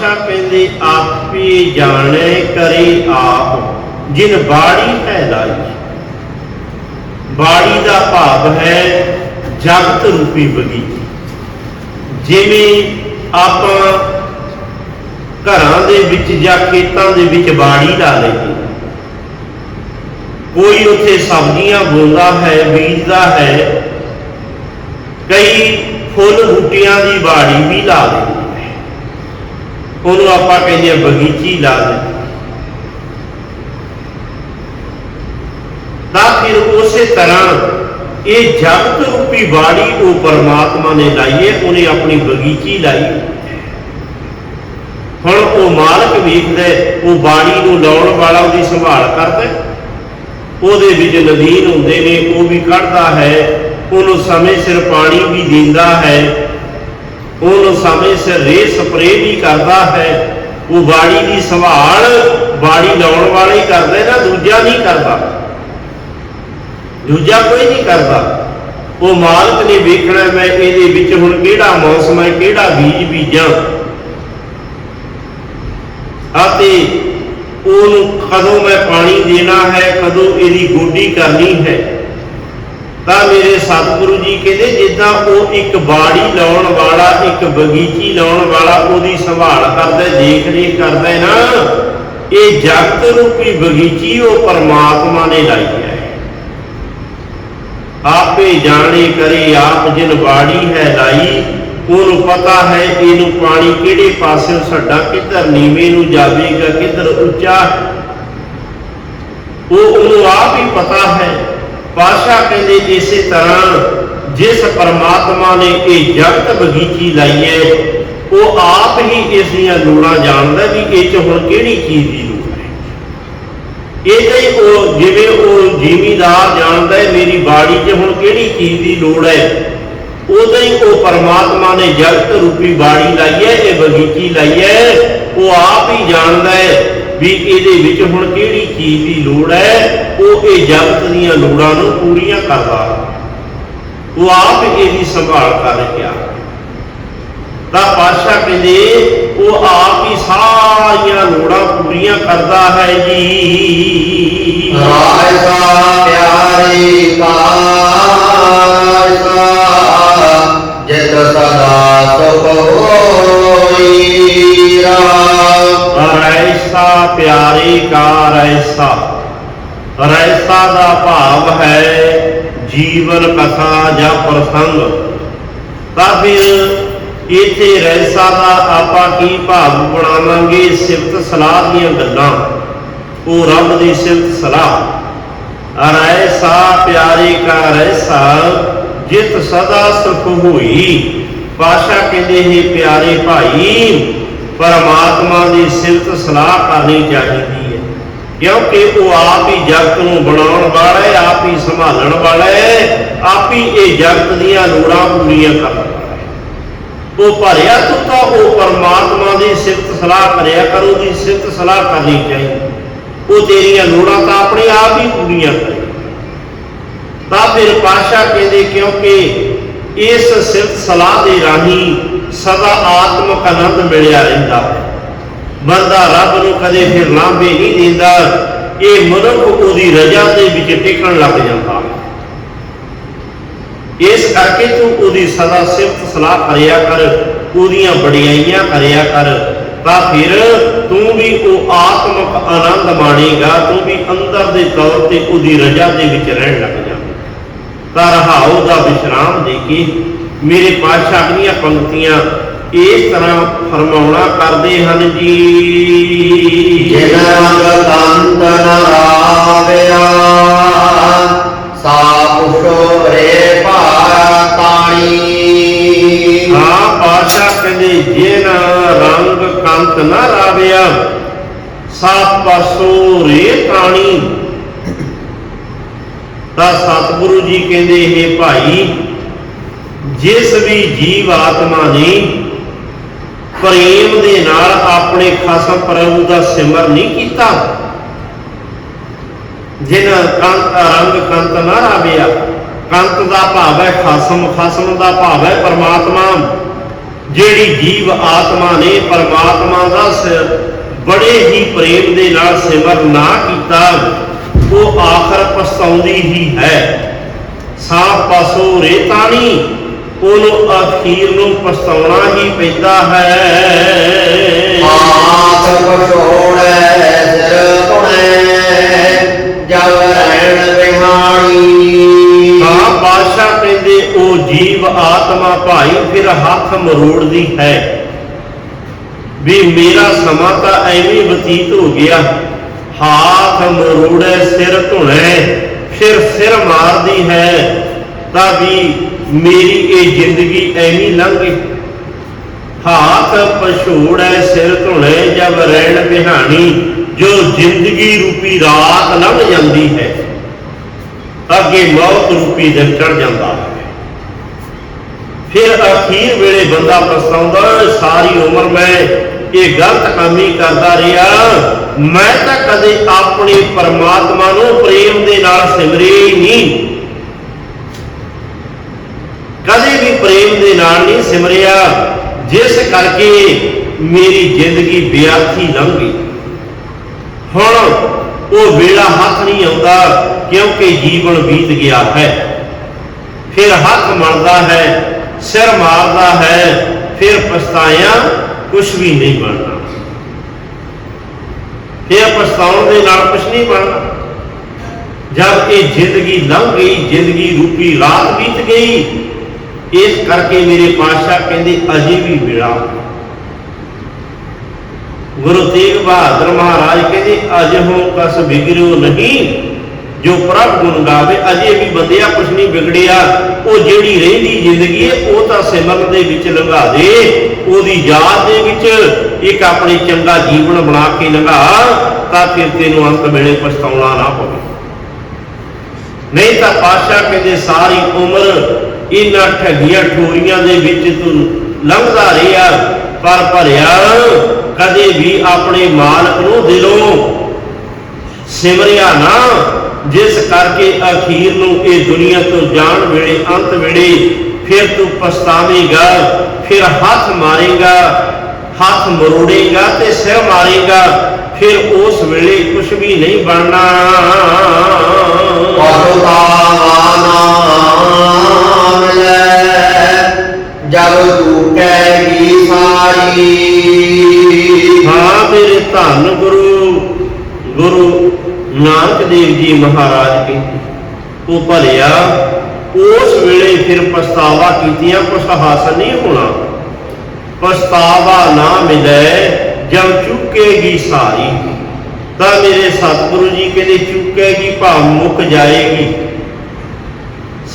ਪਾਸ਼ਾ ਕਹਿੰਦੇ ਆਪੇ ਜਾਣੇ ਕਰੇ ਆਪ, ਜਿਨ ਬਾੜੀ ਹੈ ਬਾੜੀ ਦਾ ਭਾਵ ਹੈ ਜਗਤ ਰੂਪੀ ਬਗੀਚੀ। ਜਿਵੇਂ ਆਪਾਂ ਘਰਾਂ ਦੇ ਵਿੱਚ ਜਾਂ ਖੇਤਾਂ ਦੇ ਵਿੱਚ ਬਾੜੀ ਲਾ ਲਈਏ। ਕੋਈ ਉੱਥੇ ਸਬਜ਼ੀਆਂ ਬੋਲਦਾ ਹੈ, ਬੀਜਦਾ ਹੈ, ਕਈ ਫੁੱਲ ਬੂਟਿਆਂ ਦੀ ਬਾੜੀ ਵੀ ਲਾ ਦਿੰਦੇ ਉਹਨੂੰ ਆਪਾਂ ਕਹਿੰਦੇ ਆ ਬਗੀਚੀ ਲਾ ਦਿੰਦੇ ਤਾਂ ਫਿਰ ਉਸੇ ਤਰ੍ਹਾਂ ਇਹ ਜਗਤ ਰੂਪੀ ਬਾੜੀ ਉਹ ਪਰਮਾਤਮਾ ਨੇ ਲਾਈ ਹੈ, ਉਹਨੇ ਆਪਣੀ ਬਗੀਚੀ ਲਾਈ। ਹੁਣ ਉਹ ਮਾਲਕ ਵੇਖਦਾ ਉਹ ਬਾੜੀ ਨੂੰ ਲਾਉਣ ਵਾਲਾ ਉਹਦੀ ਸੰਭਾਲ ਕਰਦਾ ਉਹਦੇ ਵਿੱਚ ਨਦੀਨ ਹੁੰਦੇ ਨੇ, ਉਹ ਵੀ ਕੱਢਦਾ ਹੈ, ਉਹਨੂੰ ਸਮੇਂ ਸਿਰ ਪਾਣੀ ਵੀ ਦਿੰਦਾ ਹੈ। ਉਹਨੂੰ ਸਮੇਂ ਸਿਰ ਰੇ ਸਪਰੇ ਵੀ ਕਰਦਾ ਹੈ। ਉਹ ਬਾੜੀ ਦੀ ਸੰਭਾਲ ਬਾੜੀ ਲਾਉਣ ਵਾਲਾ ਹੀ ਕਰਦਾ ਨਾ, ਦੂਜਾ ਨਹੀਂ ਕਰਦਾ। ਦੂਜਾ ਕੋਈ ਨਹੀਂ ਕਰਦਾ। ਉਹ ਮਾਲਕ ਨੇ ਵੇਖਣਾ ਮੈਂ ਇਹਦੇ ਵਿੱਚ ਹੁਣ ਕਿਹੜਾ ਮੌਸਮ ਹੈ, ਕਿਹੜਾ ਬੀਜ ਬੀਜਾਂ। ਅਤੇ ਉਹਨੂੰ ਕਦੋਂ ਮੈਂ ਪਾਣੀ ਦੇਣਾ ਹੈ, ਕਦੋਂ ਇਹਦੀ ਗੋਡੀ ਕਰਨੀ ਹੈ। ਤਾਂ ਮੇਰੇ ਸਤਿਗੁਰੂ ਜੀ ਕਹਿੰਦੇ, ਜਿੱਦਾਂ ਉਹ ਇੱਕ ਬਾੜੀ ਲਾਉਣ ਵਾਲਾ, ਇੱਕ ਬਗੀਚੀ ਲਾਉਣ ਵਾਲਾ ਉਹਦੀ ਸੰਭਾਲ ਕਰਦਾ, ਦੇਖ ਰੇਖ ਕਰਦਾ ਹੈ ਨਾ, ਇਹ ਜਗਤ ਰੂਪੀ ਬਗੀਚੀ ਉਹ ਪਰਮਾਤਮਾ ਨੇ ਲਾਈ ਹੈ। ਆਪੇ ਜਾਣੇ ਕਰੇ ਆਪ ਜਿਨ ਬਾੜੀ ਹੈ ਲਾਈ, ਉਹਨੂੰ ਪਤਾ ਹੈ ਇਹਨੂੰ ਪਾਣੀ ਕਿਹੜੇ ਪਾਸੇ, ਸਾਡਾ ਕਿੱਧਰ, ਨੀਵੇਂ ਨੂੰ ਜਾਵੇਗਾ, ਕਿੱਧਰ ਉੱਚਾ ਉਹ ਉਹਨੂੰ ਆਪ ਹੀ ਪਤਾ ਹੈ। ਪਾਸ਼ਾ ਕਹਿੰਦੇ ਇਸੇ ਤਰ੍ਹਾਂ ਜਿਸ ਪਰਮਾਤਮਾ ਨੇ ਇਹ ਜਗਤ ਬਗੀਚੀ ਲਾਈ ਹੈ, ਉਹ ਆਪ ਹੀ ਇਸ ਦੀਆਂ ਲੋੜਾਂ ਜਾਣਦਾ ਵੀ ਇਹ ਚ ਹੁਣ ਕਿਹੜੀ ਚੀਜ਼ ਦੀ ਲੋੜ ਹੈ। ਇਹਦੇ ਹੀ ਉਹ ਜਿਵੇਂ ਉਹ ਜ਼ਿਮੀਦਾਰ ਜਾਣਦਾ ਹੈ, ਮੇਰੀ ਬਾੜੀ 'ਚ ਹੁਣ ਕਿਹੜੀ ਚੀਜ਼ ਦੀ ਲੋੜ ਹੈ ਉਦੋਂ ਹੀ ਉਹ ਪਰਮਾਤਮਾ ਨੇ ਜਗਤ ਰੂਪੀ ਬਾੜੀ ਲਾਈ ਹੈ, ਇਹ ਬਗੀਚੀ ਲਾਈ ਹੈ, ਉਹ ਆਪ ਹੀ ਜਾਣਦਾ ਹੈ ਵੀ ਇਹਦੇ ਵਿੱਚ ਹੁਣ ਕਿਹੜੀ ਚੀਜ਼ ਦੀ ਲੋੜ ਹੈ? ਉਹ ਇਹ ਜਗਤ ਦੀਆਂ ਲੋੜਾਂ ਨੂੰ ਪੂਰੀਆਂ ਕਰਦਾ ਉਹ ਆਪ ਇਹਦੀ ਸੰਭਾਲ ਕਰ ਰਿਹਾ। ਤਾਂ ਪਾਸ਼ਾ ਕਹਿੰਦੇ, ਉਹ ਆਪ ਹੀ ਸਾਰੀਆਂ ਲੋੜਾਂ ਪੂਰੀਆਂ ਕਰਦਾ ਹੈ ਜੀ। ਰਾਇ ਸਾ ਪਿਆਰੀ ਕਾਇਸਾ ਰੈਸਾ ਦਾ ਭਾਵ ਹੈ ਜੀਵਨ ਕਥਾ ਜਾਂ ਪ੍ਰਸੰਗ। ਤਾਂ ਫਿਰ ਇੱਥੇ ਰੈਸਾ ਦਾ ਆਪਾਂ ਕੀ ਭਾਵ ਬਣਾਵਾਂਗੇ? ਸਿਫਤ ਸਲਾਹ ਦੀਆਂ ਗੱਲਾਂ। ਉਹ ਰੱਬ ਦੀ ਸਿਫਤ ਸਲਾਹ। ਰੈਸਾ ਪਿਆਰੇ ਕਾ ਰੈਸਾ ਜਿਤ ਸਦਾ ਸੁਖ ਹੋਈ। ਪਾਸ਼ਾ ਕਹਿੰਦੇ ਹੈ ਪਿਆਰੇ ਭਾਈ, ਪਰਮਾਤਮਾ ਦੀ ਸਿਫਤ ਸਲਾਹ ਕਰਨੀ ਚਾਹੀਦੀ ਕਿਉਂਕਿ ਉਹ ਆਪ ਹੀ ਜਗਤ ਨੂੰ ਬਣਾਉਣ ਵਾਲਾ ਹੈ, ਆਪ ਹੀ ਸੰਭਾਲਣ ਵਾਲਾ ਹੈ, ਆਪ ਹੀ ਇਹ ਜਗਤ ਦੀਆਂ ਲੋੜਾਂ ਪੂਰੀਆਂ ਕਰਨ ਵਾਲਾ ਉਹ ਭਰਿਆ ਤੂੰ ਤਾਂ ਉਹ ਪਰਮਾਤਮਾ ਦੀ ਸਿਫਤ ਸਲਾਹ ਕਰਿਆ ਕਰ, ਉਹਦੀ ਸਿਫਤ ਸਲਾਹ ਕਰਨੀ ਚਾਹੀਦੀ ਉਹ ਤੇਰੀਆਂ ਲੋੜਾਂ ਤਾਂ ਆਪਣੇ ਆਪ ਹੀ ਪੂਰੀਆਂ ਕਰੇ ਤਾਂ ਫਿਰ ਪਾਸ਼ਾ ਕਹਿੰਦੇ, ਕਿਉਂਕਿ ਇਸ ਸਿਫਤ ਸਲਾਹ ਦੇ ਰਾਹੀਂ ਸਦਾ ਆਤਮਕ ਆਨੰਦ ਮਿਲਿਆ ਰਹਿੰਦਾ ਹੈ। ਬੰਦਾ ਰੱਬ ਨੂੰ ਕਦੇ ਫਿਰ ਲਾਂਭੇ ਨਹੀਂ ਦਿੰਦਾ। ਇਹ ਮਨੁੱਖ ਉਹਦੀ ਰਜਾ ਦੇ ਵਿੱਚ ਟਿਕਣ ਲੱਗ ਜਾਂਦਾ। ਇਸ ਕਰਕੇ ਤੂੰ ਉਹਦੀ ਸਦਾ ਸਿਫਤ ਸਲਾਹ ਕਰਿਆ ਕਰ, ਉਹਦੀਆਂ ਬੜਾਈਆਂ ਕਰਿਆ ਕਰ। ਤਾਂ ਫਿਰ ਤੂੰ ਵੀ ਉਹ ਆਤਮਕ ਆਨੰਦ ਮਾਣੇਗਾ, ਤੂੰ ਵੀ ਅੰਦਰ ਦੇ ਤੌਰ ਤੇ ਉਹਦੀ ਰਜਾ ਦੇ ਵਿੱਚ ਰਹਿਣ ਲੱਗ ਜਾਵੇਗਾ ਤਾਂ ਰਹਾਉ ਦਾ ਵਿਸ਼ਰਾਮ ਦੇ ਕੇ ਮੇਰੇ ਪਾਤਸ਼ਾਹ ਦੀਆਂ ਪੰਕਤੀਆਂ ਇਸ ਤਰ੍ਹਾਂ ਫਰਮਾਉਣਾ ਕਰਦੇ ਹਨ ਜੀ। ਜਿਨ ਰੰਗ ਕੰਤ ਨ ਰਾਵਿਆ ਸਾਪੁਸ਼ੋ ਰੇ ਪਾਤਾਣੀ ਹਾਂ ਪਾਤਸ਼ਾਹ ਕਹਿੰਦੇ ਜਿਨ ਰੰਗ ਕੰਤ ਨਾ ਰਾਵਿਆ ਸਾਤ ਪਾਸੋ ਰੇ ਪ੍ਰਾਣੀ ਤਾਂ ਸਤਿਗੁਰੂ ਜੀ ਕਹਿੰਦੇ ਇਹ ਭਾਈ ਜਿਸ ਵੀ ਜੀਵ ਆਤਮਾ ਨੇ ਪ੍ਰੇਮ ਦੇ ਨਾਲ ਆਪਣੇ ਖਸਮ ਪ੍ਰਭੂ ਦਾ ਸਿਮਰ ਨਹੀਂ ਕੀਤਾ। ਜਿਨ ਕੰਤ ਰੰਗ ਕੰਤ ਨਾ ਰਾਵਿਆ, ਕੰਤ ਦਾ ਭਾਵ ਹੈ ਖਸਮ ਖਸਮ ਦਾ ਭਾਵ ਹੈ ਪਰਮਾਤਮਾ। ਜਿਹੜੀ ਜੀਵ ਆਤਮਾ ਨੇ ਪਰਮਾਤਮਾ ਦਾ ਸ- ਬੜੇ ਹੀ ਪ੍ਰੇਮ ਦੇ ਨਾਲ ਸਿਮਰ ਨਾ ਕੀਤਾ, ਉਹ ਆਖਰ ਪਛਤਾਉਂਦੀ ਹੀ ਹੈ। ਸਾਫ਼ ਪਾਸੋ ਰੇਤਾਣੀ ਉਹਨੂੰ ਅਖੀਰ ਨੂੰ ਪਛਤਾਉਣਾ ਹੀ ਪੈਂਦਾ ਹੈ। ਆਪ ਪਛੋੜੈ ਸਿਰ ਧੁਣੈ ਜਬ ਰਹਿਣ ਬਿਹਾਣੀ ਹਾਂ ਬਾਦਸ਼ਾਹ ਕਹਿੰਦੇ ਉਹ ਜੀਵ ਆਤਮਾ ਭਾਈ ਫਿਰ ਹੱਥ ਮਰੋੜਦੀ ਹੈ। ਵੀ ਮੇਰਾ ਸਮਾਂ ਤਾਂ ਐਵੇਂ ਬਤੀਤ ਹੋ ਗਿਆ। ਹਾਥ ਮਰੋੜੇ ਸਿਰ ਧੁਣੇ ਫਿਰ ਸਿਰ ਮਾਰਦੀ ਹੈ। ਤਾਂ ਵੀ ਮੇਰੀ ਇਹ ਜ਼ਿੰਦਗੀ ਐਵੇਂ ਲੰਘ ਗਈ। ਹਾਥ ਪਛੋੜੈ ਸਿਰ ਧੁਣੇ, ਜਬ ਰਹਿਣ ਬਿਹਾਣੀ, ਜੋ ਜ਼ਿੰਦਗੀ ਰੂਪੀ ਰਾਤ ਲੰਘ ਜਾਂਦੀ ਹੈ, ਅੱਗੇ ਮੌਤ ਰੂਪੀ ਦਿਨ ਚੜ ਜਾਂਦਾ ਹੈ। ਫਿਰ ਅਖੀਰ ਵੇਲੇ ਬੰਦਾ ਪਛਤਾਉਂਦਾ ਸਾਰੀ ਉਮਰ ਮੈਂ ਇਹ ਗਲਤ ਕੰਮ ਹੀ ਕਰਦਾ ਰਿਹਾ। ਮੈਂ ਤਾਂ ਕਦੇ ਆਪਣੇ ਪਰਮਾਤਮਾ ਨੂੰ ਪ੍ਰੇਮ ਦੇ ਨਾਲ ਸਿਮਰਿਆ ਹੀ ਨਹੀਂ ਕਦੇ ਵੀ ਪ੍ਰੇਮ ਦੇ ਨਾਲ ਨਹੀਂ ਸਿਮਰਿਆ। ਜਿਸ ਕਰਕੇ ਮੇਰੀ ਜ਼ਿੰਦਗੀ ਬਿਆਥੀ ਲੰਘ ਗਈ। ਹੁਣ ਉਹ ਵੇਲਾ ਹੱਥ ਨਹੀਂ ਆਉਂਦਾ, ਕਿਉਂਕਿ ਜੀਵਨ ਬੀਤ ਗਿਆ ਹੈ। ਫਿਰ ਹੱਥ ਮਲਦਾ ਹੈ, ਸਿਰ ਮਾਰਦਾ ਹੈ, ਫਿਰ ਪਛਤਾਇਆ ਕੁਝ ਵੀ ਨਹੀਂ ਬਣਨਾ ਫਿਰ ਪਛਤਾਉਣ ਦੇ ਨਾਲ ਕੁਝ ਨਹੀਂ ਬਣਨਾ ਜਦ ਇਹ ਜ਼ਿੰਦਗੀ ਲੰਘ ਗਈ, ਜ਼ਿੰਦਗੀ ਰੂਪੀ ਰਾਤ ਬੀਤ ਗਈ ਇਸ ਕਰਕੇ ਮੇਰੇ ਪਾਤਸ਼ਾਹ ਕਹਿੰਦੇ, ਅਜੇ ਵੀ ਵੇਲਾ ਗੁਰੂ ਤੇਗ ਬਹਾਦਰ ਮਹਾਰਾਜ ਕਹਿੰਦੇ ਅਜਹੋਂ ਕਸ ਬਿਗੜਿਓ ਨਹੀਂ। ਜੋ ਪ੍ਰਭ ਗੁਣ ਗਾਵੇ, ਅਜੇ ਵੀ ਬੰਦਿਆ ਕੁਛ ਨਹੀਂ ਵਿਗੜਿਆ। ਉਹ ਜਿਹੜੀ ਰਹਿੰਦੀ ਜ਼ਿੰਦਗੀ ਹੈ ਉਹ ਤਾਂ ਸਿਮਰਨ ਦੇ ਵਿੱਚ ਲੰਘਾ ਦੇ। ਉਹਦੀ ਯਾਦ ਦੇ ਵਿੱਚ ਇੱਕ ਆਪਣੇ ਚੰਗਾ ਜੀਵਨ ਬਣਾ ਕੇ ਲੰਘਾ, ਤਾਂ ਫਿਰ ਤੈਨੂੰ ਅੰਤ ਵੇਲੇ ਪਛਤਾਉਣਾ ਨਾ ਪਵੇ। ਨਹੀਂ ਤਾਂ ਪਾਸ਼ਾ ਕਹਿੰਦੇ, ਸਾਰੀ ਉਮਰ ਇਹਨਾਂ ਠੱਗੀਆਂ ਠੋਰੀਆਂ ਦੇ ਵਿੱਚ ਤੂੰ ਲੰਘਦਾ ਰਿਹਾ, ਪਰ ਭਰਿਆ ਕਦੇ ਵੀ ਆਪਣੇ ਮਾਲਕ ਨੂੰ ਦਿਲੋਂ ਸਿਮਰਿਆ ਨਾ। ਜਿਸ ਕਰਕੇ ਅਖੀਰ ਨੂੰ ਇਹ ਦੁਨੀਆ ਤੋਂ ਜਾਣ ਵੇਲੇ, ਅੰਤ ਵੇਲੇ ਫਿਰ ਤੂੰ ਪਛਤਾਵੇਂਗਾ, ਫਿਰ ਹੱਥ ਮਾਰੇਗਾ, ਹੱਥ ਮਰੋੜੇਗਾ ਤੇ ਸਿਰ ਮਾਰੇਗਾ, ਫਿਰ ਉਸ ਵੇਲੇ ਕੁਝ ਵੀ ਨਹੀਂ ਬਣਨਾ। ਪਸੁਤਾਵਾ ਨਾਨਕ ਦੇਵ ਜੀ ਮਹਾਰਾਜ ਕਹਿੰਦੇ ਉਹ ਭਲਿਆ, ਉਸ ਵੇਲੇ ਫਿਰ ਪਛਤਾਵਾ ਕੀਤੀਆਂ, ਕੁਛ ਹਾਸਲ ਨਹੀਂ ਹੋਣਾ। ਪਛਤਾਵਾ ਨਾ ਮਿਲੇ, ਜਦ ਚੁੱਕੇਗੀ ਸਾਰੀ। ਤਾਂ ਮੇਰੇ ਸਤਿਗੁਰੂ ਜੀ ਕਹਿੰਦੇ, ਚੁੱਕੇਗੀ ਭਾਵ ਮੁੱਕ ਜਾਏਗੀ।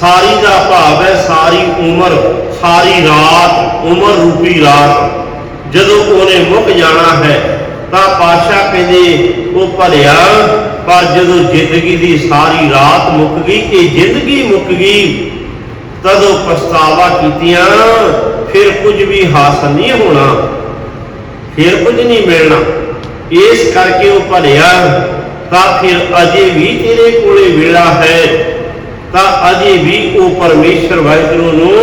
ਸਾਰੀ ਦਾ ਭਾਵ ਹੈ ਸਾਰੀ ਉਮਰ, ਸਾਰੀ ਰਾਤ, ਉਮਰ ਰੂਪੀ ਰਾਤ। ਜਦੋਂ ਉਹਨੇ ਮੁੱਕ ਜਾਣਾ ਹੈ, ਤਾਂ ਪਾਸ਼ਾ ਕਹਿੰਦੇ, ਉਹ ਭਲਿਆ ਪਰ ਜਦੋਂ ਜ਼ਿੰਦਗੀ ਦੀ ਸਾਰੀ ਰਾਤ ਮੁੱਕ ਗਈ ਇਹ ਜ਼ਿੰਦਗੀ ਮੁੱਕ ਗਈ, ਤਦੋਂ ਪਛਤਾਵਾ ਕੀਤੀਆਂ, ਫਿਰ ਕੁਝ ਵੀ ਹਾਸਲ ਨਹੀਂ ਹੋਣਾ, ਫਿਰ ਕੁਝ ਨਹੀਂ ਮਿਲਣਾ। ਇਸ ਕਰਕੇ ਉਹ ਭਲਿਆ, ਤਾਂ ਫਿਰ ਅਜੇ ਵੀ ਤੇਰੇ ਕੋਲੇ ਵੇਲਾ ਹੈ, ਤਾਂ ਅਜੇ ਵੀ ਉਹ ਪਰਮੇਸ਼ਰ ਵਾਹਿਗੁਰੂ ਨੂੰ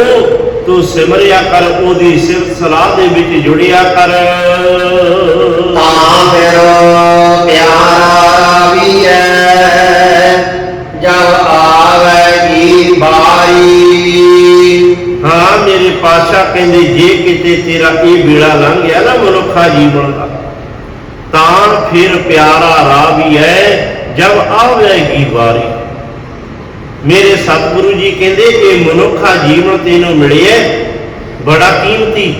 ਤੂੰ ਸਿਮਰਿਆ ਕਰ, ਉਹਦੀ ਸਿਫਤ ਸਲਾਹ ਦੇ ਵਿੱਚ ਜੁੜਿਆ ਕਰ। ਤਾਂ ਫਿਰ ਮੇਰੇ ਕਹਿੰਦੇ, ਜੇ ਕਿਤੇ ਤੇਰਾ ਇਹ ਵੇਲਾ ਲੰਘ ਗਿਆ ਨਾ ਮਨੁੱਖਾ ਜੀਵਨ ਦਾ, ਤਾਂ ਫਿਰ ਪਿਆਰਾ ਰਾਹ ਵੀ ਹੈ, ਜਬ ਆਵੇਗੀ ਵਾਰੀ। ਮੇਰੇ ਸਤਿਗੁਰੂ ਜੀ ਕਹਿੰਦੇ ਇਹ ਮਨੁੱਖਾ ਜੀਵਨ ਤੈਨੂੰ ਮਿਲਿਆ, ਬੜਾ ਕੀਮਤੀ,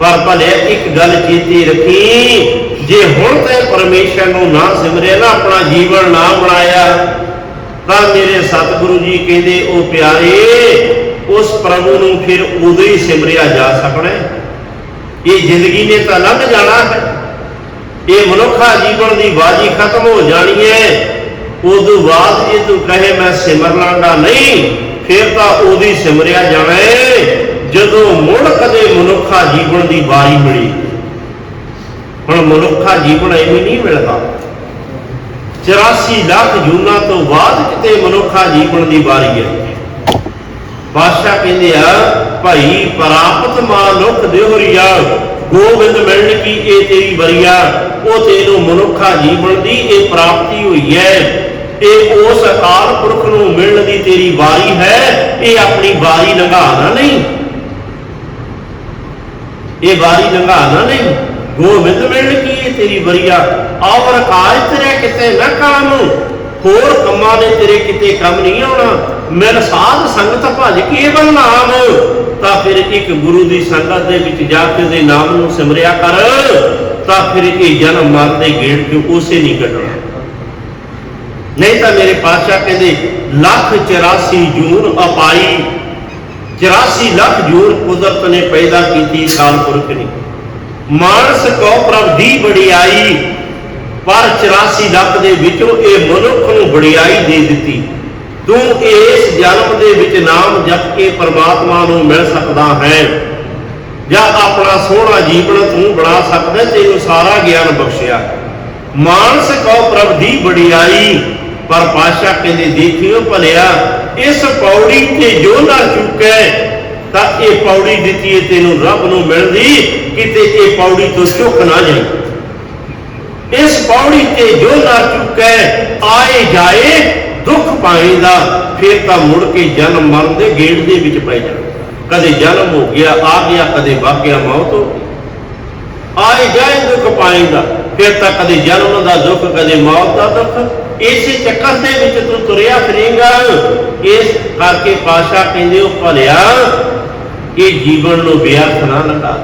ਪਰ ਭਲੇ ਇੱਕ ਗੱਲ ਚੇਤੇ ਰੱਖੀ, ਜੇ ਹੁਣ ਤੇ ਪਰਮੇਸ਼ਰ ਨੂੰ ਨਾ ਸਿਮਰਿਆ ਨਾ, ਆਪਣਾ ਜੀਵਨ ਨਾ ਬਣਾਇਆ, ਤਾਂ ਮੇਰੇ ਸਤਿਗੁਰੂ ਜੀ ਕਹਿੰਦੇ, ਉਹ ਪਿਆਰੇ ਉਸ ਪ੍ਰਭੂ ਨੂੰ ਫਿਰ ਉਦੋਂ ਹੀ ਸਿਮਰਿਆ ਜਾ ਸਕਣਾ ਹੈ। ਇਹ ਜ਼ਿੰਦਗੀ ਨੇ ਤਾਂ ਲੰਘ ਜਾਣਾ ਹੈ। ਇਹ ਮਨੁੱਖਾ ਜੀਵਨ ਦੀ ਬਾਜੀ ਖਤਮ ਹੋ ਜਾਣੀ ਹੈ। ਉਦੋਂ ਬਾਅਦ ਜੇ ਤੂੰ ਕਹੇ ਮੈਂ ਸਿਮਰ ਲਾਂਗਾ ਨਹੀਂ, ਫਿਰ ਤਾਂ ਉਹਦੀ ਸਿਮਰਿਆ ਜਾਣਾ ਹੈ। ਜਦੋਂ ਮੁੜ ਕਦੇ ਮਨੁੱਖਾ ਜੀਵਨ ਦੀ ਵਾਰੀ ਮਿਲੀ। ਹੁਣ ਮਨੁੱਖਾ ਜੀਵਨ ਐਵੇਂ ਨਹੀਂ ਮਿਲਦਾ। 84 ਲੱਖ ਜੂਨਾਂ ਤੋਂ ਬਾਅਦ ਕਿਤੇ ਮਨੁੱਖਾ ਜੀਵਨ ਦੀ ਵਾਰੀ ਹੈ। ਬਾਦਸ਼ਾਹ ਕਹਿੰਦੇ ਆ, ਭਾਈ, ਪ੍ਰਾਪਤ ਮਾਨੁਖ ਦੇਹਰੀਆ ਗੋਬਿੰਦ ਮਿਲਣ ਕੀ ਇਹ ਤੇਰੀ ਵਰੀਆ ਉਹ ਤੈਨੂੰ ਮਨੁੱਖਾ ਜੀਵਨ ਦੀ ਇਹ ਪ੍ਰਾਪਤੀ ਹੋਈ ਹੈ ਇਹ ਉਸ ਅਕਾਲ ਪੁਰਖ ਨੂੰ ਮਿਲਣ ਦੀ ਤੇਰੀ ਵਾਰੀ ਹੈ। ਇਹ ਆਪਣੀ ਵਾਰੀ ਲੰਘਾਣਾ ਨਹੀਂ। ਇਹ ਵਾਰੀ ਲੰਘਾਣਾ ਨਹੀਂ। ਗੋਬਿੰਦ ਮਿਲਣ ਕੀ ਇਹ ਤੇਰੀ ਵਰੀਆ ਔਰ ਕਾਜ ਤੇਰੇ ਕਿਤੇ ਨਾ ਕਾਮ। ਹੋਰ ਕੰਮਾਂ ਦੇ ਤੇਰੇ ਕਿਤੇ ਕੰਮ ਨਹੀਂ ਆਉਣਾ। ਮਿਲ ਸਾਧ ਸੰਗਤ ਭਜ ਕੇਵਲ ਨਾਮ, ਤਾਂ ਫਿਰ ਇੱਕ ਗੁਰੂ ਦੀ ਸੰਗਤ ਦੇ ਵਿੱਚ ਜਾ ਕੇ ਦੇ ਨਾਮ ਨੂੰ ਸਿਮਰਿਆ ਕਰ, ਤਾਂ ਫਿਰ ਇਹ ਜਨਮ ਮਰਨ ਦੇ ਗੇੜ ਤੋਂ ਉਸੇ ਨਹੀਂ ਕੱਢਣਾ। ਨਹੀਂ ਤਾਂ ਮੇਰੇ ਪਾਤਸ਼ਾਹ ਕਹਿੰਦੇ, ਲੱਖ 84 ਜੂਨ ਅਪਾਈ 84 ਲੱਖ ਜੂਨ ਕੁਦਰਤ ਨੇ ਪੈਦਾ ਕੀਤੀ ਸਾਲ ਪੁਰਖ ਨੇ। ਮਾਨਸ ਕੋ ਪ੍ਰਭ ਦੀ ਵਡਿਆਈ, ਪਰ 84 ਲੱਖ ਦੇ ਵਿੱਚੋਂ ਇਹ ਮਨੁੱਖ ਨੂੰ ਬੜਿਆਈ ਦੇ ਦਿੱਤੀ। ਤੂੰ ਇਸ ਜਨਮ ਦੇ ਵਿੱਚ ਨਾਮ ਜਪ ਕੇ ਪਰਮਾਤਮਾ ਨੂੰ ਮਿਲ ਸਕਦਾ ਹੈ। ਜਾਂ ਆਪਣਾ ਸੋਹਣਾ ਜੀਵਨ ਤੂੰ ਬਣਾ ਸਕਦਾ, ਤੈਨੂੰ ਸਾਰਾ ਗਿਆਨ ਬਖਸ਼ਿਆ। ਮਾਨਸ ਕੋ ਪ੍ਰਭ ਦੀ ਵਡਿਆਈ, ਪਰ ਪਾਸ਼ਾ ਕਹਿੰਦੇ, ਦੇਖਿਓ ਭਲਿਆ, ਇਸ ਪੌੜੀ ਤੇ ਜੋ ਨਾ ਚੁੱਕੈ, ਤਾਂ ਇਹ ਪੌੜੀ ਦਿੱਤੀ ਹੈ ਤੈਨੂੰ ਰੱਬ ਨੂੰ ਮਿਲਦੀ, ਕਿਤੇ ਇਹ ਪੌੜੀ ਤੋਂ ਚੁੱਕ ਨਾ ਜਾਈ ਇਸ ਪੌੜੀ ਤੇ ਜੋ ਨਾ ਚੁੱਕੈ, ਆਏ ਜਾਏ ਦੁੱਖ ਪਾਏਗਾ ਫਿਰ ਤਾਂ ਮੁੜ ਕੇ ਜਨਮ ਮਰਨ ਦੇ ਗੇੜ ਦੇ ਵਿੱਚ ਪੈ ਜਾਣਾ। ਕਦੇ ਜਨਮ ਹੋ ਗਿਆ, ਆ ਗਿਆ, ਕਦੇ ਵਗ ਗਿਆ, ਮੌਤ ਹੋ ਗਈ। ਆਏ ਜਾਏ ਦੁੱਖ ਪਾਏਗਾ ਫਿਰ ਤਾਂ ਕਦੇ ਜਨਮ ਦਾ ਦੁੱਖ, ਕਦੇ ਮੌਤ ਦਾ ਦੁੱਖ। ਇਸੇ ਚੱਕਰ ਦੇ ਵਿੱਚ ਤੂੰ ਤੁਰਿਆ ਫਿਰੇਗਾ। ਇਸ ਕਰਕੇ ਪਾਸ਼ਾ ਕਹਿੰਦੇ ਉਹ ਭਲਿਆ, ਇਹ ਜੀਵਨ ਨੂੰ ਵਿਅਰਥ ਨਾ ਲਗਾ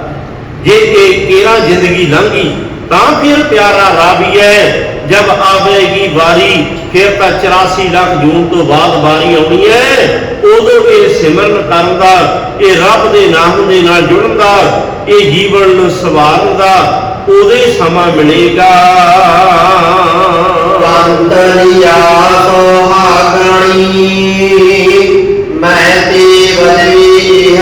ਜੇ ਇਹ ਕੇਰਾ ਜ਼ਿੰਦਗੀ ਲੰਘੀ ਤਾਂ ਫਿਰ ਪਿਆਰਾ ਰਾਬੀ ਹੈ ਜਬ ਆਵੇਗੀ ਵਾਰੀ, ਫਿਰ ਤਾਂ 84 ਲੱਖ ਜੂਨ ਤੋਂ ਬਾਅਦ ਵਾਰੀ ਆਉਣੀ ਹੈ। ਉਦੋਂ ਇਹ ਸਿਮਰਨ ਕਰਨ ਦਾ ਇਹ ਰੱਬ ਦੇ ਨਾਮ ਦੇ ਨਾਲ ਜੁੜਨ ਦਾ ਇਹ ਜੀਵਨ ਨੂੰ ਸਵਾਰਨ ਦਾ ਉਹਦੇ ਸਮਾਂ ਮਿਲੇਗਾ। ਅੰਤਰਿਆ ਸੋਹਾਗਣੀ, ਮੈਂ ਤੇ ਬਦਲੀ